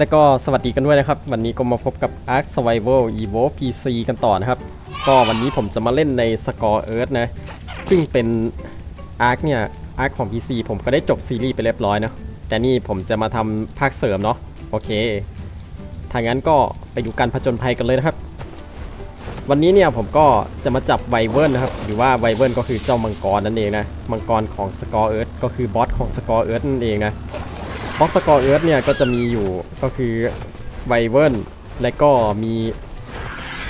และก็สวัสดีกันด้วยนะครับ วันนี้ก็มาพบกับ Ark Survival Evo PC กันต่อนะครับ ก็วันนี้ผมจะมาเล่นใน Score Earth นะ ซึ่งเป็น Ark เนี่ย Ark ของ PC ผมก็ได้จบซีรีส์ไปเรียบร้อยนะ แต่นี่ผมจะมาทำภาคเสริมเนาะโอเคถ้างั้นก็ไปดูการผจญภัยกันเลยนะครับ วันนี้เนี่ยผมก็จะมาจับไวเวิร์นนะครับ หรือว่าไวเวิร์นก็คือเจ้ามังกรนั่นเองนะ มังกรของ Score Earth ก็คือบอสของ Score Earth นั่นเองนะ บ็อกสกอร์เอิร์ธเนี่ยก็จะมีอยู่ก็คือไวเวิร์นและก็มี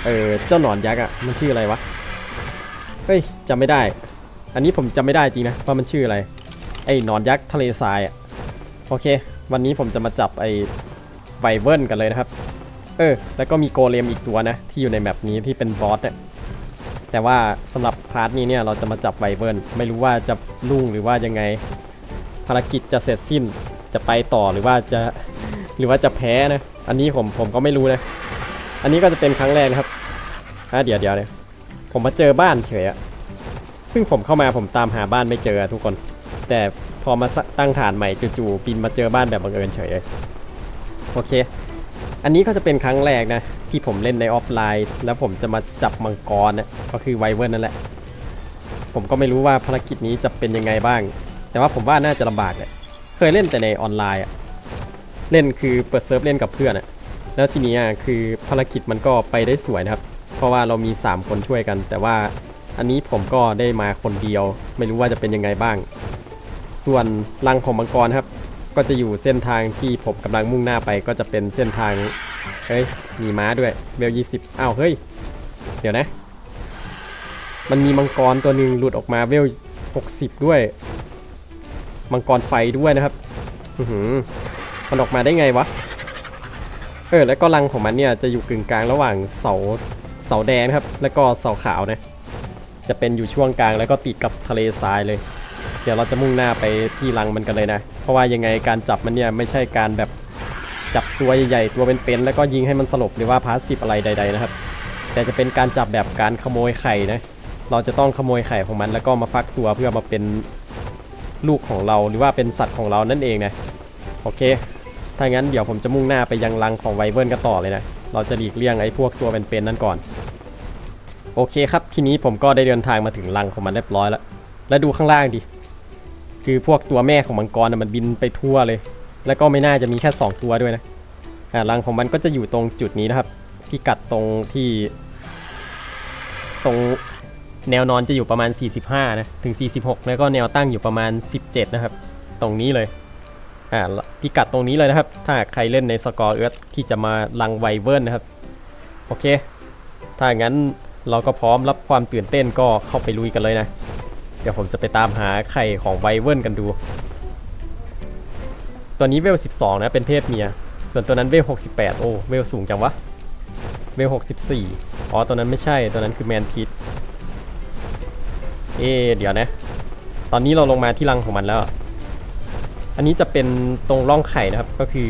เออเจ้าหนอนยักษ์อะมันชื่ออะไรวะเฮ้ยจำไม่ได้ อันนี้ผมจำไม่ได้จริงนะว่ามันชื่ออะไรไอ้หนอนยักษ์ทะเลทรายอะโอเค วันนี้ผมจะมาจับไอ้ไวเวิร์นกันเลยนะครับ เออ แล้วก็มีโกเลมอีกตัวนะ ที่อยู่ในแมปนี้ที่เป็นบอสเนี่ยแต่ว่าสำหรับพาร์ทนี้เนี่ยเราจะมาจับไวเวิร์นไม่รู้ว่าจะลุ่งหรือว่ายังไงภารกิจจะเสร็จสิ้น จะไปต่อหรือว่าจะหรือว่าจะแพ้นะ อันนี้ผมผมก็ไม่รู้นะ อันนี้ก็จะเป็นครั้งแรกนะครับอะเดี๋ยวเดี๋ยวเนี่ยผมมาเจอบ้านเฉยอะซึ่งผมเข้ามาผมตามหาบ้านไม่เจอทุกคน แต่พอมาตั้งฐานใหม่จู่ๆบินมาเจอบ้านแบบบังเอิญเฉยโอเค อันนี้ก็จะเป็นครั้งแรกนะ ที่ผมเล่นในออฟไลน์ แล้วผมจะมาจับมังกรนะก็คือไวเวิร์นั่นแหละ ผมก็ไม่รู้ว่าภารกิจนี้จะเป็นยังไงบ้าง แต่ว่าผมว่าน่าจะลำบากเลย เคยเล่นแต่ในออนไลน์อะเล่นคือเปิดเซิร์ฟเล่นกับเพื่อนอะแล้วทีนี้อะคือภารกิจมันก็ไปได้สวยนะครับ เพราะว่าเรามี 3 คนช่วยกัน แต่ว่าอันนี้ผมก็ได้มาคนเดียว ไม่รู้ว่าจะเป็นยังไงบ้าง ส่วนรังของมังกรครับ ก็จะอยู่เส้นทางที่ผมกำลังมุ่งหน้าไปก็จะเป็นเส้นทางเฮ้ยมีม้าด้วยเบลยี่สิบอ้าวเฮ้ยเดี๋ยวนะ มันมีมังกรตัวหนึ่งหลุดออกมาเวล60 ด้วย มังกรไฟด้วยนะครับอือมันออกมาได้ไงวะ เออ แล้วก็รังของมันเนี่ยจะอยู่กึ่งกลางระหว่างเสาเสาแดงครับ แล้วก็เสาขาวนะ จะเป็นอยู่ช่วงกลางแล้วก็ติดกับทะเลทรายเลย เดี๋ยวเราจะมุ่งหน้าไปที่รังมันกันเลยนะ เพราะว่ายังไงการจับมันเนี่ยไม่ใช่การแบบจับตัวใหญ่ๆตัวเป็นๆแล้วก็ยิงให้มันสลบหรือว่าพาสซีฟอะไรใด ๆนะครับ แต่จะเป็นการจับแบบการขโมยไข่นะ เราจะต้องขโมยไข่ของมันแล้วก็มาฟักตัวเพื่อมาเป็น ลูกของเราหรือว่าเป็นสัตว์ของเรานั่นเองนะโอเค ถ้างั้นเดี๋ยวผมจะมุ่งหน้าไปยังรังของไวเวิร์นกันต่อเลยนะ เราจะหลีกเลี่ยงไอ้พวกตัวเป็นๆนั่นก่อน โอเคครับ ทีนี้ผมก็ได้เดินทางมาถึงรังของมันเรียบร้อยแล้ว แล้วดูข้างล่างดิ คือพวกตัวแม่ของมังกรนะมันบินไปทั่วเลย แล้วก็ไม่น่าจะมีแค่ 2 ตัวด้วยนะอ่ารังของมันก็จะอยู่ตรงจุดนี้นะครับ พิกัดตรงที่ ตรง แนวนอนจะอยู่ประมาณ 45 นะ ถึง 46 แล้วก็แนวตั้งอยู่ประมาณ 17 นะครับ ตรงนี้เลย อ่า พิกัดตรงนี้เลยนะครับ ถ้าใครเล่นในสกอร์เอิร์ธที่จะมาลังไวเวิร์นนะครับ โอเค ถ้างั้นเราก็พร้อมรับความตื่นเต้นก็เข้าไปลุยกันเลยนะ เดี๋ยวผมจะไปตามหาไข่ของไวเวิร์นกันดู ตัวนี้เวล 12 นะ เป็นเพศเมีย ส่วนตัวนั้นเวล 68 โอ้ เวลสูงจังวะ เวล 64 อ๋อ ตัวนั้นไม่ใช่ ตัวนั้นคือแมนพิท เอะเดี๋ยวนะ ตอนนี้เราลงมาที่รังของมันแล้ว อันนี้จะเป็นตรงร่องไข่นะครับ ก็คือ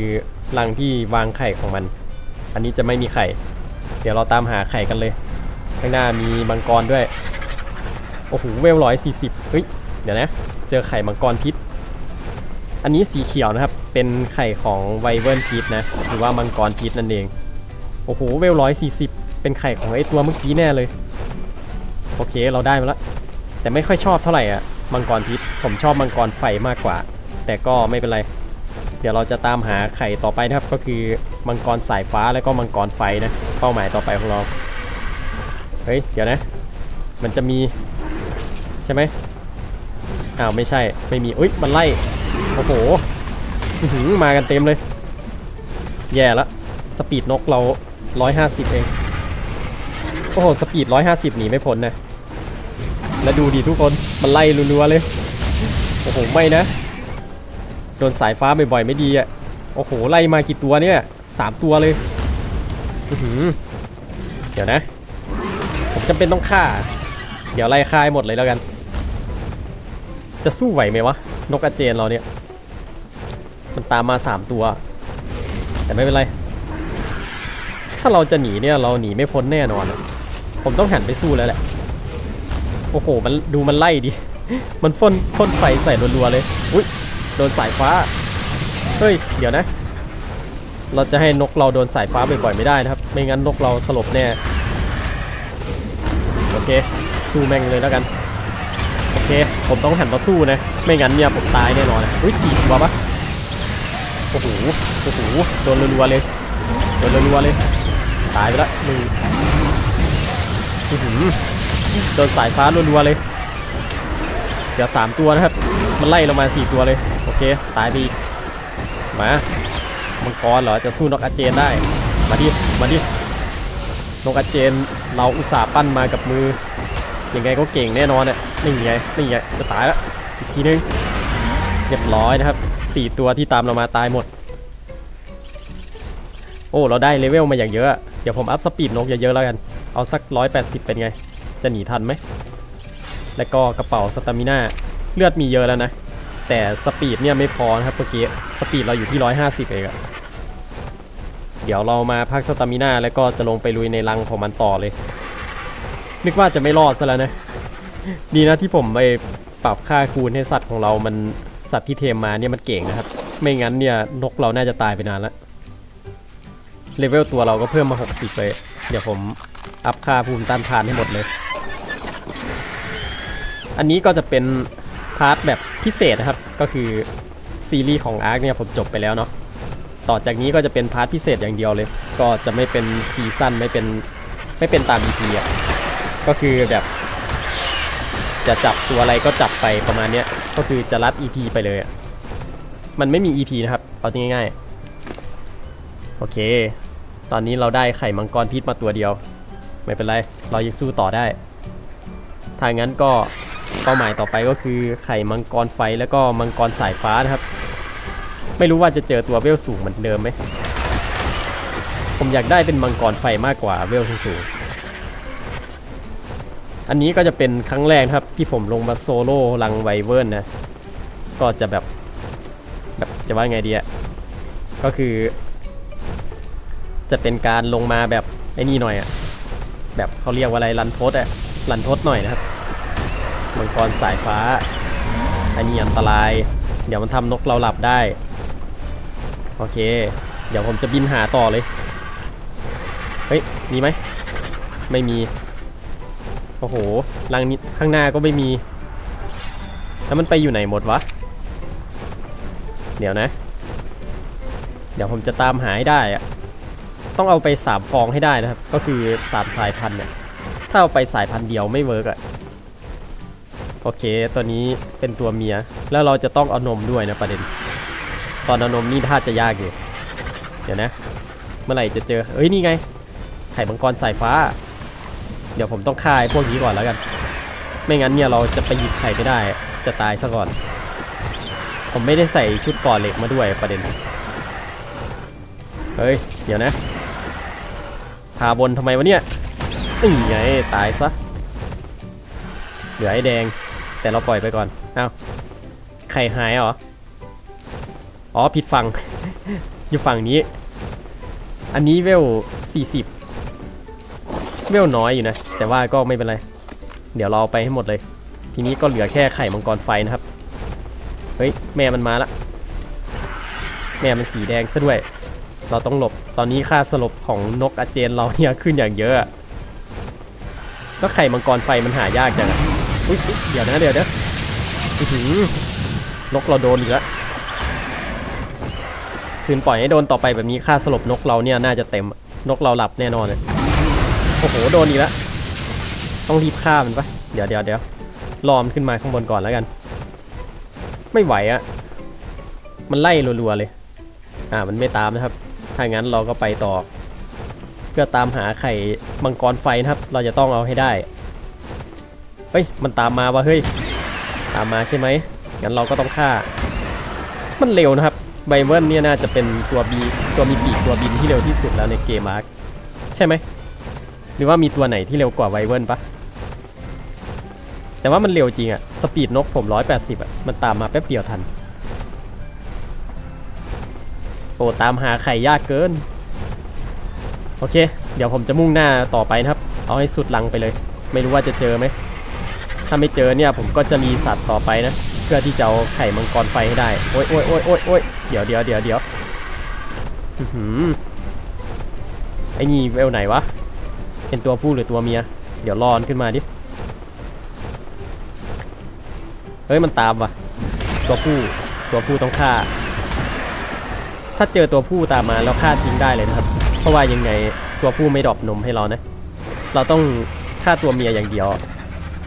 รังที่วางไข่ของมัน อันนี้จะไม่มีไข่ เดี๋ยวเราตามหาไข่กันเลย ข้างหน้ามีมังกรด้วย โอ้โห เวลร้อยสี่สิบเฮ้ย เดี๋ยวนะ เจอไข่มังกรพิษ อันนี้สีเขียวนะครับ เป็นไข่ของไวเวิร์นพิษนะ หรือว่ามังกรพิษนั่นเอง โอ้โห เวลร้อยสี่สิบเป็นไข่ของไอตัวเมื่อกี้แน่เลย โอเค เราได้มาแล้ว แต่ไม่ค่อยชอบเท่าไหร่อะมังกรพิษผมชอบมังกรไฟมากกว่า แต่ก็ไม่เป็นไร เดี๋ยวเราจะตามหาไข่ต่อไปนะครับ ก็คือมังกรสายฟ้าแล้วก็มังกรไฟนะเป้าหมายต่อไปของเราเฮ้ยเดี๋ยวนะ มันจะมีใช่ไหมอ้าวไม่ใช่ไม่มีอุ้ยมันไล่โอ้โหหือมากันเต็มเลย แย่ละสปีดนกเรา 150 เอง โอ้โห สปีด 150 หนีไม่พ้นนะ แล้วดูดิทุกคน มันไล่รัวๆเลย โอ้โห ไม่นะ โดนสายฟ้าบ่อยๆไม่ดีอะ โอ้โห ไล่มากี่ตัวเนี่ยสามตัวเลยอืเดี๋ยวนะ ผมจำเป็นต้องฆ่า เดี๋ยวไล่ฆ่าให้หมดเลยแล้วกัน จะสู้ไหวไหมวะ นกอาเจนเราเนี่ย มันตามมาสามตัว แต่ไม่เป็นไร ถ้าเราจะหนีเนี่ยเราหนีไม่พ้นแน่นอน ผมต้องหันไปสู้แล้วแหละ โอ้โห มันดูมันไล่ดิ มันพ่นพ่นไฟใส่รัวๆเลย อุ้ยโดนสายฟ้า เฮ้ย เดี๋ยวนะ เราจะให้นกเราโดนสายฟ้าบ่อยๆไม่ได้นะครับ ไม่งั้นนกเราสลบแน่ โอเค สู้แม่งเลยแล้วกัน โอเค ผมต้องหันมาสู้นะ ไม่งั้นเนี่ยผมตายแน่นอนนะอุ้ยสี่ตัวปะโอ้โห โอ้โห โดนรัวๆเลย โดนรัวๆเลย ตายไปละหนึ่งอือหือ โดนสายฟ้ารัวๆเลยเดี๋ยวสามตัวนะครับ มันไล่ลงมาสี่ตัวเลย โอเค ตายไปอีกมา มังกรเหรอ จะสู้นกอาเจนได้ มาดิ มาดิ นกอาเจนเราอุตส่าห์ปั้นมากับมือ ยังไงก็เก่งแน่นอนเนี่ยนี่ไง นี่ไง จะตายแล้ว อีกทีนึง เรียบร้อยนะครับสี่ตัวที่ตามเรามาตายหมด โอ้ เราได้เลเวลมาอย่างเยอะ เดี๋ยวผมอัพสปีดนกเยอะๆแล้วกัน เอาสัก 180 เป็นไง จะหนีทันไหม แล้วก็กระเป๋าสตามิน่าเลือดมีเยอะแล้วนะ แต่สปีดเนี่ยไม่พอนะครับเมื่อกี้สปีดเราอยู่ที่ 150 เองอะเดี๋ยวเรามาพักสตามิน่าแล้วก็จะลงไปลุยในรังของมันต่อเลย นึกว่าจะไม่รอดซะแล้วนะ ดีนะที่ผมไปปรับค่าคูณให้สัตว์ของเรามันสัตว์ที่เทมมาเนี่ยมันเก่งนะครับ ไม่งั้นเนี่ยนกเราน่าจะตายไปนานแล้วเลเวลตัวเราก็เพิ่มมา 60เลยเดี๋ยวผมอัพค่าภูมิต้านทานให้หมดเลย อันนี้ก็จะเป็นพาร์ทแบบพิเศษนะครับ ก็คือซีรีส์ของอาร์คเนี่ยผมจบไปแล้วเนาะ ต่อจากนี้ก็จะเป็นพาร์ทพิเศษอย่างเดียวเลย ก็จะไม่เป็นซีซั่นไม่เป็นไม่เป็นตาม EP อะ ก็คือแบบจะจับตัวอะไรก็จับไปประมาณเนี้ย ก็คือจะรัด EP ไปเลยอะมันไม่มี EP นะครับ เอาง่ายๆ โอเค ตอนนี้เราได้ไข่มังกรพิษมาตัวเดียว ไม่เป็นไร เรายังสู้ต่อได้ถ้างั้นก็ เป้าหมายต่อไปก็คือไข่มังกรไฟแล้วก็มังกรสายฟ้านะครับ ไม่รู้ว่าจะเจอตัวเวลสูงเหมือนเดิมไหมผมอยากได้เป็นมังกรไฟมากกว่าเวลสูงอันนี้ก็จะเป็นครั้งแรกครับที่ผมลงมาโซโล่ลังไวเวิร์นนะก็จะแบบแบบจะว่าไงดีอะก็คือ จะเป็นการลงมาแบบไอ้นี่หน่อยอะแบบเขาเรียกว่าอะไรรันทดอะรันทดหน่อยนะครับ มังกรสายฟ้า อันนี้อันตราย เดี๋ยวมันทำนกเราหลับได้ โอเค เดี๋ยวผมจะบินหาต่อเลย เฮ้ย มีไหม ไม่มี โอ้โหรังนี้ข้างหน้าก็ไม่มี แล้วมันไปอยู่ไหนหมดวะ เดี๋ยวนะ เดี๋ยวผมจะตามหาให้ได้อะต้องเอาไปสามฟองให้ได้นะครับ ก็คือสามสายพันธุ์เนี่ยถ้าเอาไปสายพันธุ์เดียวไม่เวิร์กอะ โอเค ตัวนี้เป็นตัวเมีย แล้วเราจะต้องเอานมด้วยนะประเด็น ตอนเอานมนี่ท่าจะยากอยู่ เดี๋ยวนะ เมื่อไหร่จะเจอ เอ้ยนี่ไง ไข่มังกรสายฟ้า เดี๋ยวผมต้องฆ่าพวกนี้ก่อนแล้วกัน ไม่งั้นเนี่ยเราจะไปหยิบไข่ไม่ได้ จะตายซะก่อน ผมไม่ได้ใส่ชุดก่อเหล็กมาด้วยประเด็น เฮ้ย เดี๋ยวนะพาบนทำไมวะเนี่ยนี่ไงตายซะเหลือไอ้แดง แต่เราปล่อยไปก่อนเอ้าไข่หายเหรอ อ๋อผิดฝั่ง อยู่ฝั่งนี้ อันนี้เวล 40 เวลน้อยอยู่นะ แต่ว่าก็ไม่เป็นไร เดี๋ยวเราเอาไปให้หมดเลย ทีนี้ก็เหลือแค่ไข่มังกรไฟนะครับ เฮ้ย แม่มันมาละ แม่มันสีแดงซะด้วย เราต้องหลบ ตอนนี้ค่าสลบของนกอาเจนเราเนี่ยขึ้นอย่างเยอะอะแล้วไข่มังกรไฟมันหายากจังอะ อุ๊ยเดี๋ยวนะเดี๋ยวเดี๋ยวอื้อหือนกเราโดนอีกแล้วคืนปล่อยให้โดนต่อไปแบบนี้ค่าสลบนกเราเนี่ยน่าจะเต็มนกเราหลับแน่นอนเลยโอ้โหโดนอีกแล้วต้องรีบฆ่ามันปะเดี๋ยวเดี๋ยวเดี๋ยวรอมนขึ้นมาข้างบนก่อนแล้วกัน ไม่ไหวอะมันไล่รัวๆเลย อ่ามันไม่ตามนะครับ ถ้างั้นเราก็ไปต่อ เพื่อตามหาไข่มังกรไฟนะครับ เราจะต้องเอาให้ได้ เฮ้ย มันตามมาวะเฮ้ย ตามมาใช่ไหมงั้นเราก็ต้องฆ่า มันเร็วนะครับไบเบิลเนี่ยน่าจะเป็นตัวบีตัวมีปีกตัวบินที่เร็วที่สุดแล้วในเกมอาร์คใช่ไหมหรือว่ามีตัวไหนที่เร็วกว่าไบเบิลปะแต่ว่ามันเร็วจริงอะสปีดนกผม180อะมันตามมาแป๊บเดียวทันโอ้ตามหาไข่ยากเกิน โอเค เดี๋ยวผมจะมุ่งหน้าต่อไปนะครับ เอาให้สุดลังไปเลย ไม่รู้ว่าจะเจอไหม ถ้าไม่เจอเนี่ยผมก็จะมีสัตว์ต่อไปนะ เพื่อที่จะเอาไข่มังกรไฟให้ได้ โอ๊ยโอ๊ยโอ๊ยโอ๊ยโอ๊ยเดี๋ยวเดี๋ยวเดี๋ยวเดี๋ยวอื้อหือไอ้นี่เวลไหนวะ เป็นตัวผู้หรือตัวเมีย เดี๋ยวรอนขึ้นมาดิ เฮ้ยมันตามว่ะ ตัวผู้ ตัวผู้ต้องฆ่า ถ้าเจอตัวผู้ตามมาแล้วฆ่าทิ้งได้เลยนะครับ เพราะว่ายังไงตัวผู้ไม่ดรอปนมให้เรานะ เราต้องฆ่าตัวเมียอย่างเดียว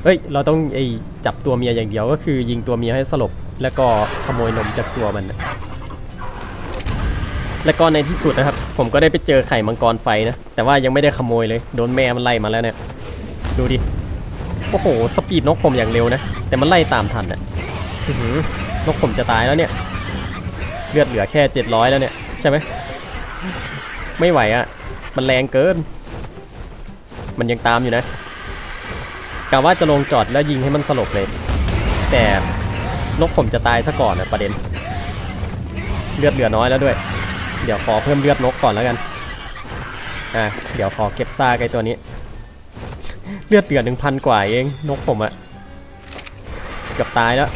เฮ้ย เราต้องไอจับตัวเมียอย่างเดียวก็คือยิงตัวเมียให้สลบ แล้วก็ขโมยนมจากตัวมัน และก็ในที่สุดนะครับ ผมก็ได้ไปเจอไข่มังกรไฟนะ แต่ว่ายังไม่ได้ขโมยเลย โดนแม่มันไล่มาแล้วเนี่ย ดูดิ โอ้โห สปีดนกผมอย่างเร็วนะ แต่มันไล่ตามทันอะอื้อหือนกผมจะตายแล้วเนี่ย เลือดเหลือแค่ 700 แล้วเนี่ย ใช่ไหม ไม่ไหวอะ มันแรงเกิน มันยังตามอยู่นะ กะว่าจะลงจอดแล้วยิงให้มันสลบเลย แต่นกผมจะตายซะก่อนนะประเด็น เลือดเหลือน้อยแล้วด้วย เดี๋ยวขอเพิ่มเลือดนกก่อนแล้วกัน อะ เดี๋ยวขอเก็บซากไอ้ตัวนี้ เลือดเหลือหนึ่งพันกว่าเองนกผมอะเกือบตายแล้ว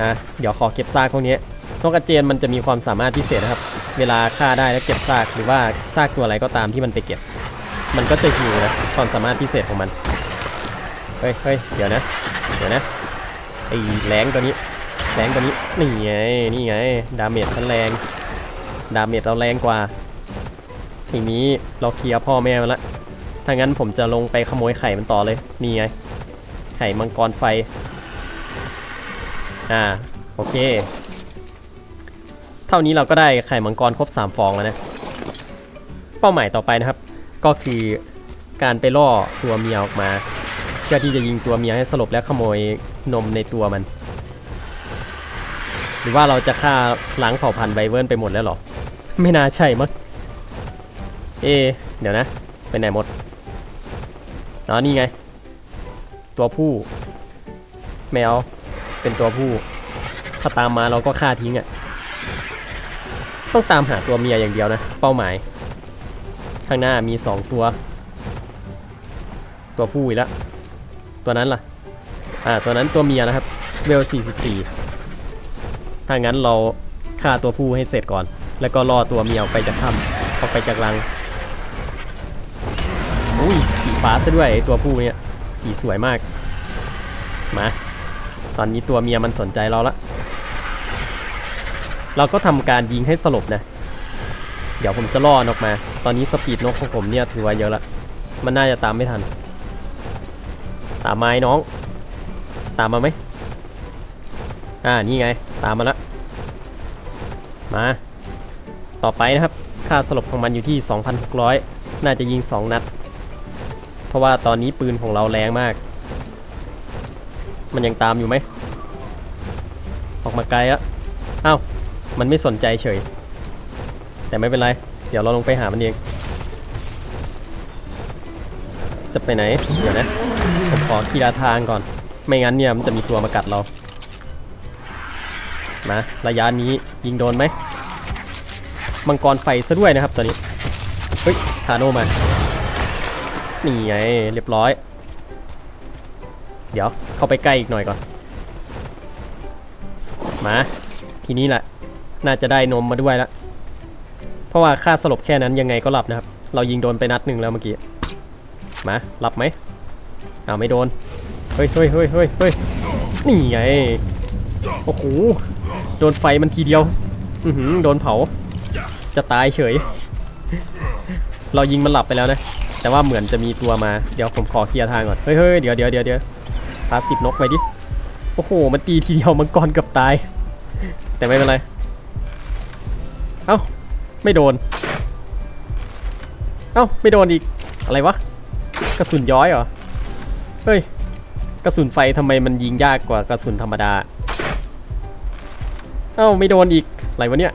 อะ เดี๋ยวขอเก็บซากพวกนี้นกกระเจนมันจะมีความสามารถพิเศษนะครับ เวลาฆ่าได้แล้วเก็บซากหรือว่าซากตัวอะไรก็ตามที่มันไปเก็บ มันก็จะหิวนะความสามารถพิเศษของมัน ฮ้ยเฮ้ยเดี๋ยวนะ เดี๋ยวนะ ไอ้แรงตัวนี้ แรงตัวนี้ นี่ไง นี่ไง ดาเมจฉันแรง ดาเมจเราแรงกว่า ทีนี้เราเคลียร์พ่อแม่มาละ ถ้างั้นผมจะลงไปขโมยไข่มันต่อเลย นี่ไง ไข่มังกรไฟ อ่า โอเค เท่านี้เราก็ได้ไข่มังกรครบ 3 ฟองแล้วนะ เป้าหมายต่อไปนะครับ ก็คือการไปล่อตัวเมียออกมา เพื่อที่จะยิงตัวเมียให้สลบและขโมยนมในตัวมัน หรือว่าเราจะฆ่าล้างเผ่าพันธุ์ไบเวิร์นไปหมดแล้วหรอ ไม่น่าใช่มั้งเอ เดี๋ยวนะไปไหนหมดอ๋อนี่ไง ตัวผู้แมวเป็นตัวผู้ ถ้าตามมาเราก็ฆ่าทิ้งอะ่ะต้องตามหาตัวเมียอย่างเดียวนะ เป้าหมาย ข้างหน้ามี 2 ตัว ตัวผู้อีกแล้ว ตัวนั้นล่ะ อ่า ตัวนั้นตัวเมียนะครับ เวล 44 ถ้างั้นเราฆ่าตัวผู้ให้เสร็จก่อน แล้วก็รอตัวเมียออกไปจากถ้ำออกไปจากรัง อุ้ยสีฟ้าซะด้วยไอ้ตัวผู้เนี่ย สีสวยมาก มา ตอนนี้ตัวเมียมันสนใจเราละ เราก็ทำการยิงให้สลบนะ เดี๋ยวผมจะล่อนออกมา ตอนนี้สปีดนกของผมเนี่ยถือว่าเยอะละ มันน่าจะตามไม่ทัน ตามมาไอ้น้อง ตามมาไหมอ่านี่ไง ตามมาแล้วมา ต่อไปนะครับ ค่าสลบของมันอยู่ที่ 2,600 น่าจะยิง 2 นัด เพราะว่าตอนนี้ปืนของเราแรงมาก มันยังตามอยู่ไหม ออกมาไกลแล้วอ้าว มันไม่สนใจเฉย แต่ไม่เป็นไร เดี๋ยวเราลงไปหามันเอง จะไปไหน เดี๋ยวนะ ขอทีละทางก่อน ไม่งั้นเนี่ยมันจะมีตัวมากัดเรามาระยะนี้ยิงโดนไหมมังกรไฟซะด้วยนะครับตอนนี้ เฮ้ยทาโนมา นี่ไงเรียบร้อย เดี๋ยวเข้าไปใกล้อีกหน่อยก่อน มา ทีนี้แหละ น่าจะได้นมมาด้วยละ เพราะว่าค่าสลบแค่นั้นยังไงก็หลับนะครับ เรายิงโดนไปนัดหนึ่งแล้วเมื่อกี้ มาหลับไหม อ้าวไม่โดน เฮ้ยเฮ้ยเฮ้ยเฮ้ยเฮ้ยนี่ไง โอ้โห โดนไฟมันทีเดียว อือหือโดนเผา จะตายเฉย เรายิงมันหลับไปแล้วนะ แต่ว่าเหมือนจะมีตัวมา เดี๋ยวผมขอเคลียร์ทางก่อน เฮ้ยเฮ้ยเดี๋ยวเดี๋ยวเดี๋ยวเดี๋ยวพาสิบนกไปดิ โอ้โห มันตีทีเดียวมังกรเกับตาย แต่ไม่เป็นไร เอ้า ไม่โดน เอ้า ไม่โดนอีก อะไรวะ กระสุนย้อยเหรอ เฮ้ย กระสุนไฟทำไมมันยิงยากกว่ากระสุนธรรมดา เอ้าไม่โดนอีกอะไรวะเนี่ย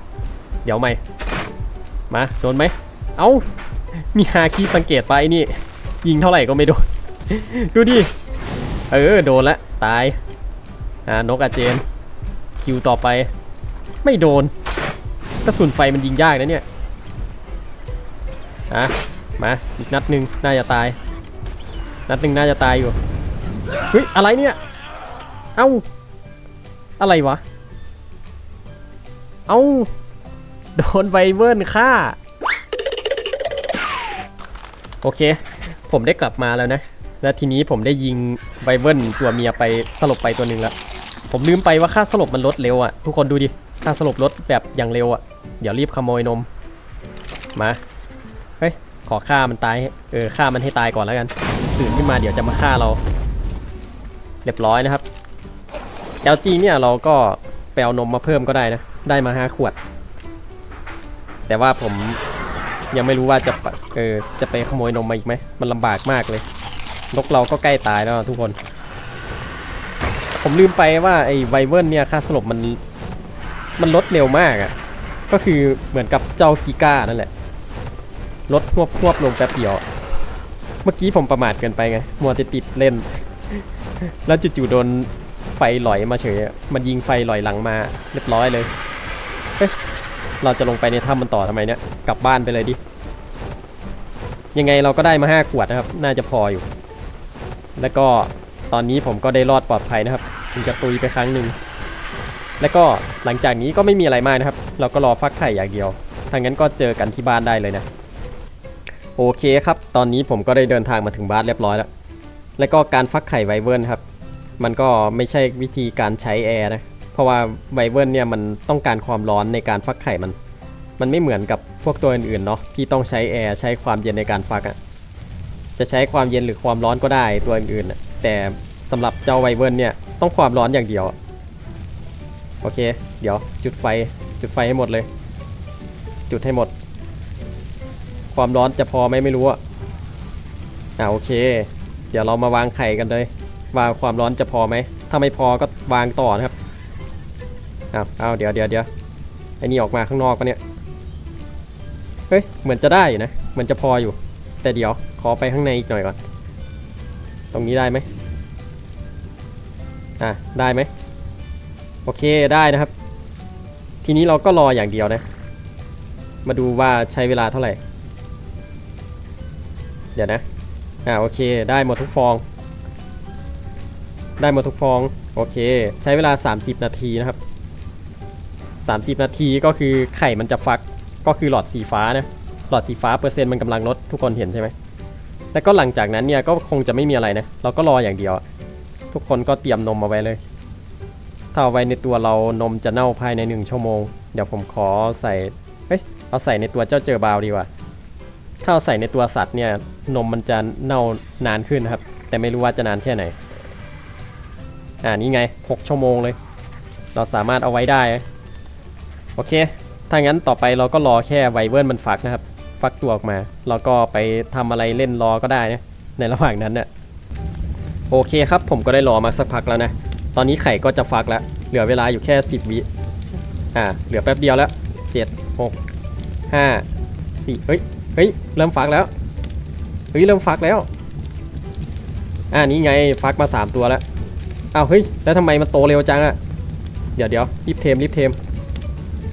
เดี๋ยวใหม่มาโดนไหม เอ้า มีฮาคีสังเกตไปนี่ ยิงเท่าไหร่ก็ไม่โดน ดูดิ เออโดนละตาย อ่านกอาเจน คิวต่อไป ไม่โดน กระสุนไฟมันยิงยากนะเนี่ย อะ มาอีกนัดหนึ่งน่าจะตาย นัดหนึ่งน่าจะตายอยู่เฮ้ยอะไรเนี่ย เอ้า อะไรวะ เอ้า โดนไวเวิร์นฆ่า โอเค ผมได้กลับมาแล้วนะ และทีนี้ผมได้ยิงไวเวิร์นตัวเมียไปสลบไปตัวหนึ่งแล้ว ผมลืมไปว่าค่าสลบมันลดเร็วอะ่ะ ทุกคนดูดิ ค่าสลบลดแบบอย่างเร็วอะ่ะ เดี๋ยวรีบขโมยนม มา เฮ้ย ขอฆ่ามันตาย เออฆ่ามันให้ตายก่อนแล้วกัน ตื่นขึ้นมาเดี๋ยวจะมาฆ่าเรา เรียบร้อยนะครับ LG เนี่ยเราก็ไปเอานมมาเพิ่มก็ได้นะ ได้มาห้าขวด แต่ว่าผมยังไม่รู้ว่าจะเออจะไปขโมยนมมาอีกไหม มันลำบากมากเลย นกเราก็ใกล้ตายแล้วทุกคน ผมลืมไปว่าไอ้ไวเวิร์นเนี่ยค่าสลบมันมันลดเร็วมากอะ่ะ ก็คือเหมือนกับเจ้ากิก้านั่นแหละ ลดหวบหวบลงแป๊บเดียว เมื่อกี้ผมประมาทเกินไปไง มัวแต่ติดเล่น แล้วจู่ๆโดนไฟหลอยมาเฉย มันยิงไฟหลอยหลังมา เรียบร้อยเลยเฮ้ยเราจะลงไปในถ้ำมันต่อทำไมเนี่ย กลับบ้านไปเลยดิ ยังไงเราก็ได้มาห้าขวดนะครับ น่าจะพออยู่ แล้วก็ตอนนี้ผมก็ได้รอดปลอดภัยนะครับ ถึงจะตุยไปครั้งหนึ่ง แล้วก็หลังจากนี้ก็ไม่มีอะไรมากนะครับ เราก็รอฟักไข่อย่างเดียวทางนั้นก็เจอกันที่บ้านได้เลยนะ โอเคครับ ตอนนี้ผมก็ได้เดินทางมาถึงบ้านเรียบร้อยแล้ว แล้วก็การฟักไข่ไวเวิร์นครับ มันก็ไม่ใช่วิธีการใช้แอร์นะ เพราะว่าไวเวิร์นเนี่ยมันต้องการความร้อนในการฟักไข่มัน มันไม่เหมือนกับพวกตัวอื่นๆเนาะที่ต้องใช้แอร์ใช้ความเย็นในการฟักอะจะใช้ความเย็นหรือความร้อนก็ได้ตัวอื่นๆน่ะแต่สำหรับเจ้าไวเวิร์นเนี่ยต้องความร้อนอย่างเดียว โอเค เดี๋ยวจุดไฟจุดไฟให้หมดเลย จุดให้หมด ความร้อนจะพอไหมไม่รู้อะอ่าโอเค เดี๋ยวเรามาวางไข่กันเลยว่าความร้อนจะพอไหม ถ้าไม่พอก็วางต่อนะครับอ้าวอ้าวเดี๋ยวเดี๋ยวเดี๋ยวไอ้นี่ออกมาข้างนอกปะเนี่ย เฮ้ย เหมือนจะได้อยู่นะ เหมือนจะพออยู่ แต่เดี๋ยวขอไปข้างในอีกหน่อยก่อน ตรงนี้ได้ไหมอะได้ไหมโอเคได้นะครับ ทีนี้เราก็รออย่างเดียวนะ มาดูว่าใช้เวลาเท่าไหร่ เดี๋ยวนะ อ่าโอเค ได้หมดทุกฟอง ได้หมดทุกฟอง โอเค ใช้เวลา 30 นาทีนะครับ 30 นาทีก็คือไข่มันจะฟัก ก็คือหลอดสีฟ้านะ หลอดสีฟ้าเปอร์เซ็นต์มันกำลังลดทุกคนเห็นใช่ไหมแล้วก็หลังจากนั้นเนี่ยก็คงจะไม่มีอะไรนะ เราก็รออย่างเดียว ทุกคนก็เตรียมนมมาไว้เลย ถ้าเอาไว้ในตัวเรานมจะเน่าภายในหนึ่งชั่วโมง เดี๋ยวผมขอใส่ เฮ้ย เอาใส่ในตัวเจ้าเจอบาวดีกว่า ถ้าเอาใส่ในตัวสัตว์เนี่ยนมมันจะเน่านานขึ้นครับ แต่ไม่รู้ว่าจะนานแค่ไหน อ่านี่ไง 6 ชั่วโมงเลย เราสามารถเอาไว้ได้ โอเค ถ้างั้นต่อไปเราก็รอแค่ไวเวิร์นมันฟักนะครับ ฟักตัวออกมา เราก็ไปทำอะไรเล่นรอก็ได้นะในระหว่างนั้นเนี่ยโอเคครับผมก็ได้รอมาสักพักแล้วนะ ตอนนี้ไข่ก็จะฟักแล้ว เหลือเวลาอยู่แค่ 10 วิอ่าเหลือแป๊บเดียวแล้ว7 6 5 4เฮ้ย ฮ้ยเริ่มฟักแล้วเฮ้ยเริ่มฟักแล้วอ่านี่ไงฟักมา 3 ตัวแล้วอ้าวเฮ้ยแล้วทำไมมันโตเร็วจังอะเดี๋ยวเดี๋ยวรีบเทมรีบเทม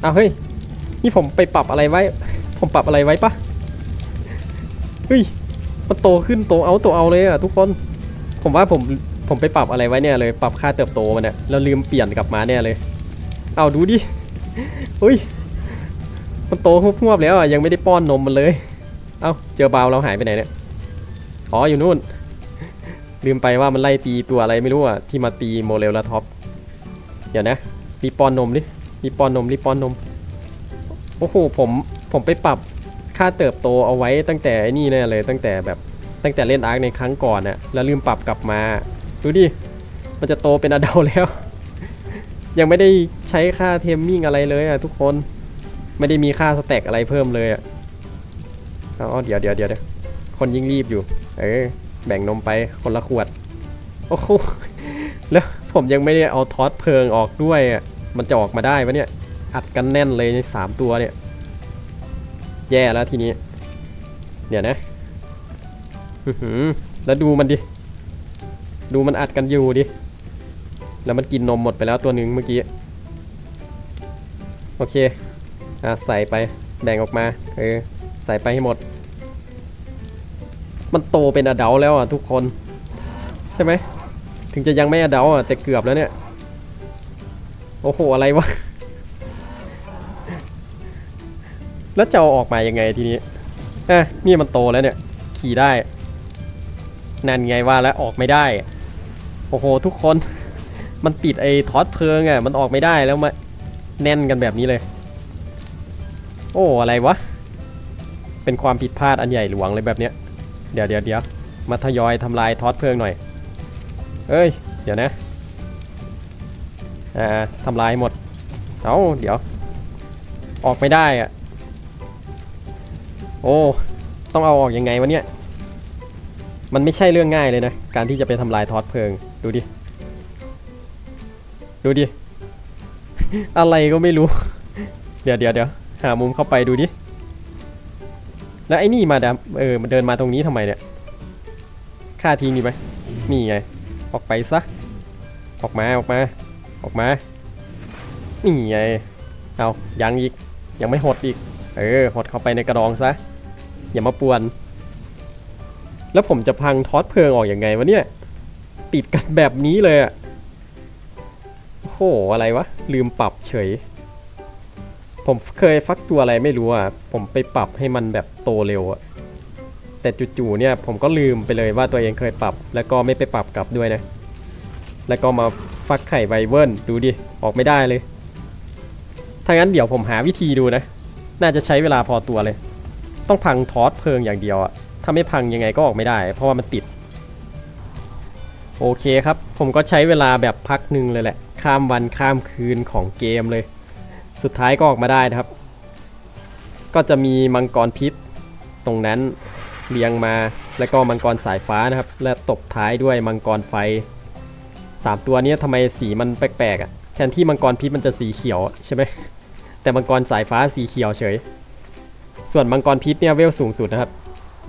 อ้าวเฮ้ยนี่ผมไปปรับอะไรไว้ ผมปรับอะไรไว้ปะเฮ้ยมันโตขึ้นโตเอาโตเอาเลยอะทุกคนผมว่าผมผมไปปรับอะไรไว้เนี่ยเลยปรับค่าเติบโตมันเนี่ยแล้วลืมเปลี่ยนกลับมาเนี่ยเลย เอาดูดิเฮ้ยมันโตหวบๆแล้วอะยังไม่ได้ป้อนนมมันเลย เอ้า เจอบาวเราหายไปไหนเนี่ย อ๋อ อยู่นู่น ลืมไปว่ามันไล่ตีตัวอะไรไม่รู้อะ ที่มาตีโมเรลและท็อป เดี๋ยวนะรีปอนนมดิรีปอนนมรีปอนนม โอ้โห ผม ผมไปปรับค่าเติบโตเอาไว้ตั้งแต่นี่แน่เลย ตั้งแต่แบบตั้งแต่เล่นอาร์คในครั้งก่อนน่ะ แล้วลืมปรับกลับมา ดูดิ มันจะโตเป็นอดัลแล้ว ยังไม่ได้ใช้ค่าเทมมิ่งอะไรเลยอะทุกคน ไม่ได้มีค่าสแต็กอะไรเพิ่มเลยอะ เอาเดี๋ยวเดี๋ยวเดี๋ยวเดี๋ยวคนยิ่งรีบอยู่ เออ แบ่งนมไปคนละขวด โอ้โห แล้วผมยังไม่ได้เอาทอสเพลิงออกด้วยอะ มันจะออกมาได้ปะเนี่ย อัดกันแน่นเลยในสามตัวเนี่ย แย่แล้วทีนี้ เดี๋ยวนะแล้วดูมันดิ ดูมันอัดกันอยู่ดิ แล้วมันกินนมหมดไปแล้วตัวหนึ่งเมื่อกี้ โอเค อะใส่ไป แบ่งออกมา เออ ใส่ไปให้หมด มันโตเป็นอดัลแล้วอะทุกคน ใช่ไหม ถึงจะยังไม่อดัลอะแต่เกือบแล้วเนี่ย โอ้โห อะไรวะ แล้วจะเอาออกมายังไงทีนี้อะนี่มันโตแล้วเนี่ย ขี่ได้ นั่นไงว่าแล้วออกไม่ได้ โอ้โห ทุกคน มันปิดไอ้ทอดเพลิงอะ มันออกไม่ได้แล้วมาแน่นกันแบบนี้เลย โอ้ อะไรวะ เป็นความผิดพลาดอันใหญ่หลวงเลยแบบเนี้ย เดี๋ยวเดี๋ยวเดี๋ยวมาทยอยทำลายทอดเพลิงหน่อย เอ้ย เดี๋ยวนะ อ่าทำลายหมด เอาเดี๋ยว ออกไม่ได้อะโอ้ ต้องเอาออกยังไงวะเนี่ย มันไม่ใช่เรื่องง่ายเลยนะ การที่จะไปทำลายทอดเพลิง ดูดิ ดูดิ อะไรก็ไม่รู้ เดี๋ยวเดี๋ยวเดี๋ยวหามุมเข้าไปดูดิ แล้วไอ้นี่มาดามเออมันเดินมาตรงนี้ทำไมเนี่ยฆ่าทิ้งดีไหมนี่ไง ออกไปซะ ออกมาออกมา ออกมา นี่ไง เอายังอีก ยังไม่หดอีก เออ หดเข้าไปในกระดองซะ อย่ามาปวน แล้วผมจะพังทอดเพลิงออกอยังไงวะเนี่ย ติดกันแบบนี้เลยอะโอ้โหอะไรวะ ลืมปรับเฉย ผมเคยฟักตัวอะไรไม่รู้อะ ผมไปปรับให้มันแบบโตเร็วอะ แต่จู่ๆเนี่ยผมก็ลืมไปเลยว่าตัวเองเคยปรับ แล้วก็ไม่ไปปรับกลับด้วยนะ แล้วก็มาฟักไข่ไวเวิร์นดูดิ ออกไม่ได้เลย ถ้างั้นเดี๋ยวผมหาวิธีดูนะ น่าจะใช้เวลาพอตัวเลย ต้องพังทอสเพลิงอย่างเดียวอะ ถ้าไม่พังยังไงก็ออกไม่ได้ เพราะว่ามันติด โอเคครับ ผมก็ใช้เวลาแบบพักหนึ่งเลยแหละ ข้ามวันข้ามคืนของเกมเลย สุดท้ายก็ออกมาได้นะครับ ก็จะมีมังกรพิษตรงนั้นเรียงมาแล้วก็มังกรสายฟ้านะครับ และตบท้ายด้วยมังกรไฟสามตัวนี้ทำไมสีมันแปลกๆอะแทนที่มังกรพิษมันจะสีเขียวใช่ไหมแต่มังกรสายฟ้าสีเขียวเฉย ส่วนมังกรพิษเนี่ยเวลสูงสุดนะครับ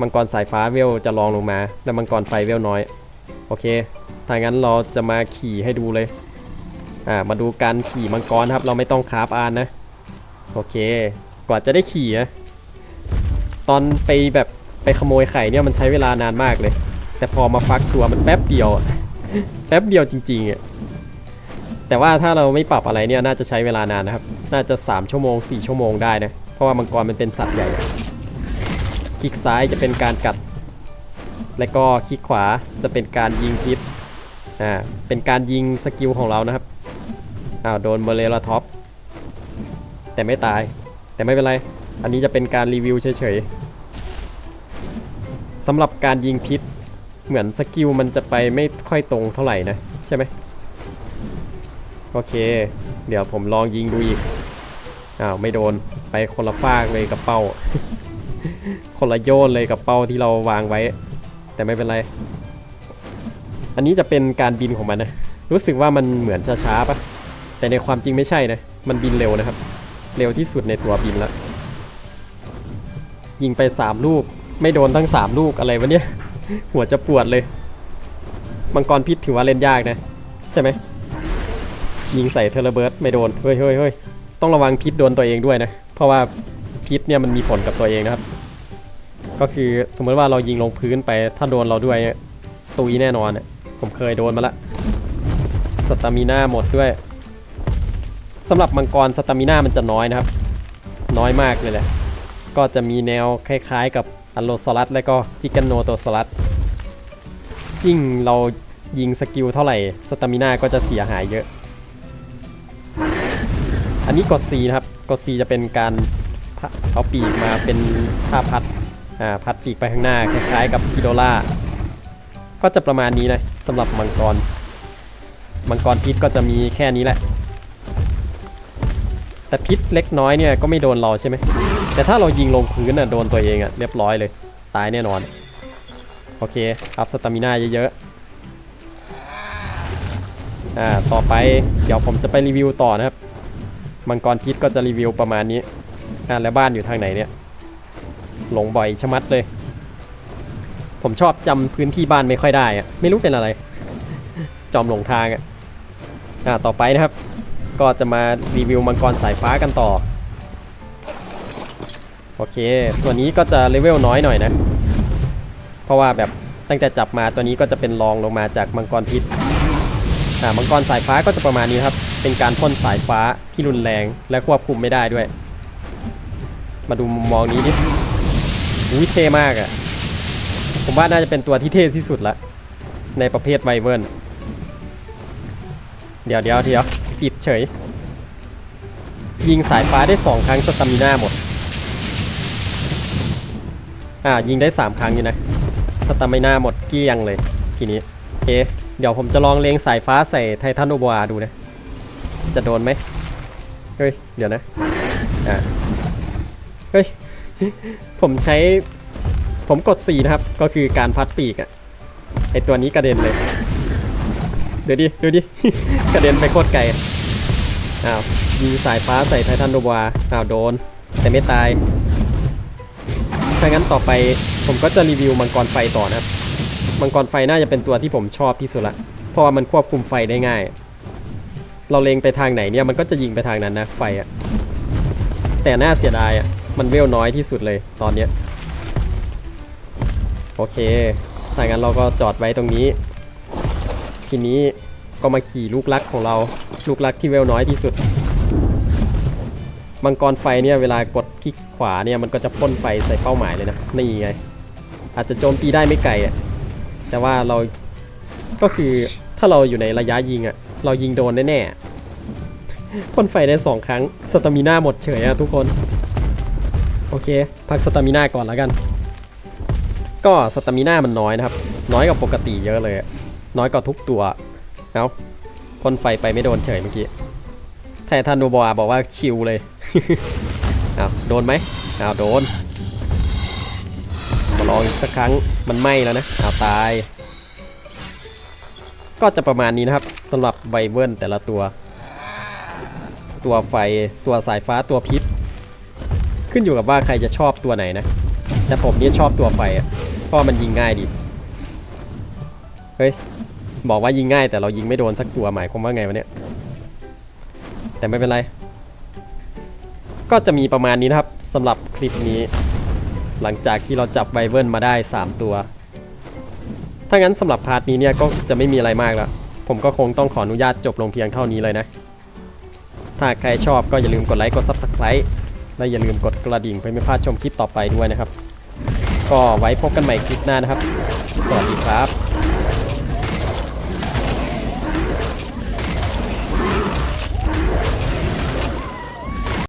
มังกรสายฟ้าเวลจะรองลงมาและมังกรไฟเวลน้อย โอเคถ้างั้นเราจะมาขี่ให้ดูเลย อ่ามาดูการขี่มังกรครับ เราไม่ต้องคราฟอานนะ โอเค กว่าจะได้ขี่นะตอนไปแบบไปขโมยไข่เนี่ยมันใช้เวลานานมากเลย แต่พอมาฟักตัวมันแป๊บเดียว แป๊บเดียวจริงๆอะแต่ว่าถ้าเราไม่ปรับอะไรเนี่ยน่าจะใช้เวลานานนะครับ น่าจะ 3 ชั่วโมง 4 ชั่วโมงได้นะ เพราะว่ามังกรมันเป็นสัตว์ใหญ่ คลิกซ้ายจะเป็นการกัด และก็คลิกขวาจะเป็นการยิงพิษ อ่า เป็นการยิงสกิลของเรานะครับ อ้าวโดนเมเลลาท็อปแต่ไม่ตาย แต่ไม่เป็นไร อันนี้จะเป็นการรีวิวเฉยๆสำหรับการยิงพิษ เหมือนสกิลมันจะไปไม่ค่อยตรงเท่าไหร่นะ ใช่ไหมโอเค เดี๋ยวผมลองยิงดูอีกอ้าวไม่โดนไปคนละฟากเลยกับเป้า คนละโยนเลยกับเป้าที่เราวางไว้ แต่ไม่เป็นไร อันนี้จะเป็นการบินของมันนะ รู้สึกว่ามันเหมือนช้าๆปะ แต่ในความจริงไม่ใช่นะ มันบินเร็วนะครับ เร็วที่สุดในตัวบินล้วยิงไป 3 ลูก ไม่โดนทั้ง 3 ลูกอะไรวะเนี่ย หัวจะปวดเลย มังกรพิษถือว่าเล่นยากนะ ใช่ไหม ยิงใส่เทเลเบิร์ดไม่โดน เฮ้ยเฮ้ยเฮ้ยต้องระวังพิษโดนตัวเองด้วยนะ เพราะว่าพิษเนี่ยมันมีผลกับตัวเองนะครับ ก็คือสมมติว่าเรายิงลงพื้นไป ถ้าโดนเราด้วยตุยแน่นอนเนี่ยผมเคยโดนมาละสตามิน่าหมดด้วย สำหรับมังกรสตามิน่ามันจะน้อยนะครับ น้อยมากเลยแหละก็จะมีแนวคล้ายๆกับอัลโลซอรัสและก็จิกันโนโตซอรัสยิ่งเรายิงสกิลเท่าไหร่สตามิน่าก็จะเสียหายเยอะ อันนี้กด C นะครับ กด C จะเป็นการเอาปีกมาเป็นท่าพัดอ่าพัดปีกไปข้างหน้าคล้ายๆกับพิโดล่าก็จะประมาณนี้นะสำหรับมังกร มังกรพิษก็จะมีแค่นี้แหละ แต่พิษเล็กน้อยเนี่ยก็ไม่โดนเราใช่ไหม แต่ถ้าเรายิงลงพื้นอะโดนตัวเองอะเรียบร้อยเลย ตายแน่นอน โอเคอัพสตามิน่าเยอะๆ อ่า ต่อไปเดี๋ยวผมจะไปรีวิวต่อนะครับ มังกรพิษก็จะรีวิวประมาณนี้ อ่าแล้วบ้านอยู่ทางไหนเนี่ย หลงบ่อยชะมัดเลย ผมชอบจำพื้นที่บ้านไม่ค่อยได้อะ ไม่รู้เป็นอะไร จอมหลงทางอะอ่า ต่อไปนะครับ ก็จะมารีวิวมังกรสายฟ้ากันต่อ โอเค ตัวนี้ก็จะเลเวลน้อยหน่อยนะ เพราะว่าแบบตั้งแต่จับมาตัวนี้ก็จะเป็นรองลงมาจากมังกรพิษอ่ามังกรสายฟ้าก็จะประมาณนี้ครับ เป็นการพ่นสายฟ้าที่รุนแรงและควบคุมไม่ได้ด้วย มาดูมุมมองนี้ดิอุ้ยเท่มากอะ่ะ ผมว่าน่าจะเป็นตัวที่เท่ที่สุดละ ในประเภทไวเวิร์นเดี๋ยวเดี๋ยวเดี๋ยว ติดเฉย ยิงสายฟ้าได้สองครั้งสตามิน่าหมด อ่า ยิงได้สามครั้งอยู่นะ สตามิน่าหมดเกลี้ยงเลย ทีนี้โอเคเดี๋ยวผมจะลองเลงสายฟ้าใส่ไททันโอบัวดูนะ จะโดนไหมเฮ้ย เดี๋ยวนะ อ่า เฮ้ย ผมใช้ ผมกด 4 นะครับ ก็คือการพัดปีกอะไอตัวนี้กระเด็นเลย เดี๋ยวดิดูดิ กระเด็นไปโคตรไกลอะอ้าวยิงสายฟ้าใส่ไททันโดวาอ้าวโดน แต่ไม่ตายถ้างั้นต่อไปผมก็จะรีวิวมังกรไฟต่อนะครับ มังกรไฟน่าจะเป็นตัวที่ผมชอบที่สุดละ เพราะว่ามันควบคุมไฟได้ง่าย เราเลงไปทางไหนเนี่ยมันก็จะยิงไปทางนั้นนะไฟอะแต่น่าเสียดายอะมันเวลน้อยที่สุดเลยตอนเนี้ย โอเคถ้างั้นเราก็จอดไว้ตรงนี้ ทีนี้ก็มาขี่ลูกลักของเรา ลูกลักที่เวลน้อยที่สุด มังกรไฟเนี่ยเวลากดคลิกขวาเนี่ยมันก็จะพ่นไฟใส่เป้าหมายเลยนะ นี่ไง อาจจะโจมตีได้ไม่ไกลอะแต่ว่าเรา ก็คือถ้าเราอยู่ในระยะยิงอะเรายิงโดนแน่ๆพ่นไฟได้สองครั้ง สตามิน่าหมดเฉยอะทุกคน โอเค พักสตามิน่าก่อนแล้วกัน ก็สตามิน่ามันน้อยนะครับ น้อยกว่าปกติเยอะเลย น้อยกว่าทุกตัว เอาพ่นไฟไปไม่โดนเฉยเมื่อกี้ไททันโนบอาบอกว่าชิลเลยเอาโดนไหมเอาโดน มาลองอีกสักครั้งมันไหม้แล้วนะเอาตาย ก็จะประมาณนี้นะครับสำหรับไวเวิร์นแต่ละตัว ตัวไฟตัวสายฟ้าตัวพิษ ขึ้นอยู่กับว่าใครจะชอบตัวไหนนะ แต่ผมนี่ชอบตัวไฟอะเพราะมันยิงง่ายดี เฮ้ย บอกว่ายิงง่ายแต่เรายิงไม่โดนสักตัวหมายความว่าไงวะเนี่ยแต่ไม่เป็นไร ก็จะมีประมาณนี้นะครับสำหรับคลิปนี้ หลังจากที่เราจับไวเวิร์นมาได้ 3 ตัว ถ้างั้นสำหรับพาร์ทนี้เนี่ยก็จะไม่มีอะไรมากแล้ว ผมก็คงต้องขออนุญาตจบลงเพียงเท่านี้เลยนะ ถ้าใครชอบก็อย่าลืมกดไลค์กด Subscribe และอย่าลืมกดกระดิ่งเพื่อไม่พลาดชมคลิปต่อไปด้วยนะครับ ก็ไว้พบกันใหม่คลิปหน้านะครับ สวัสดีครับ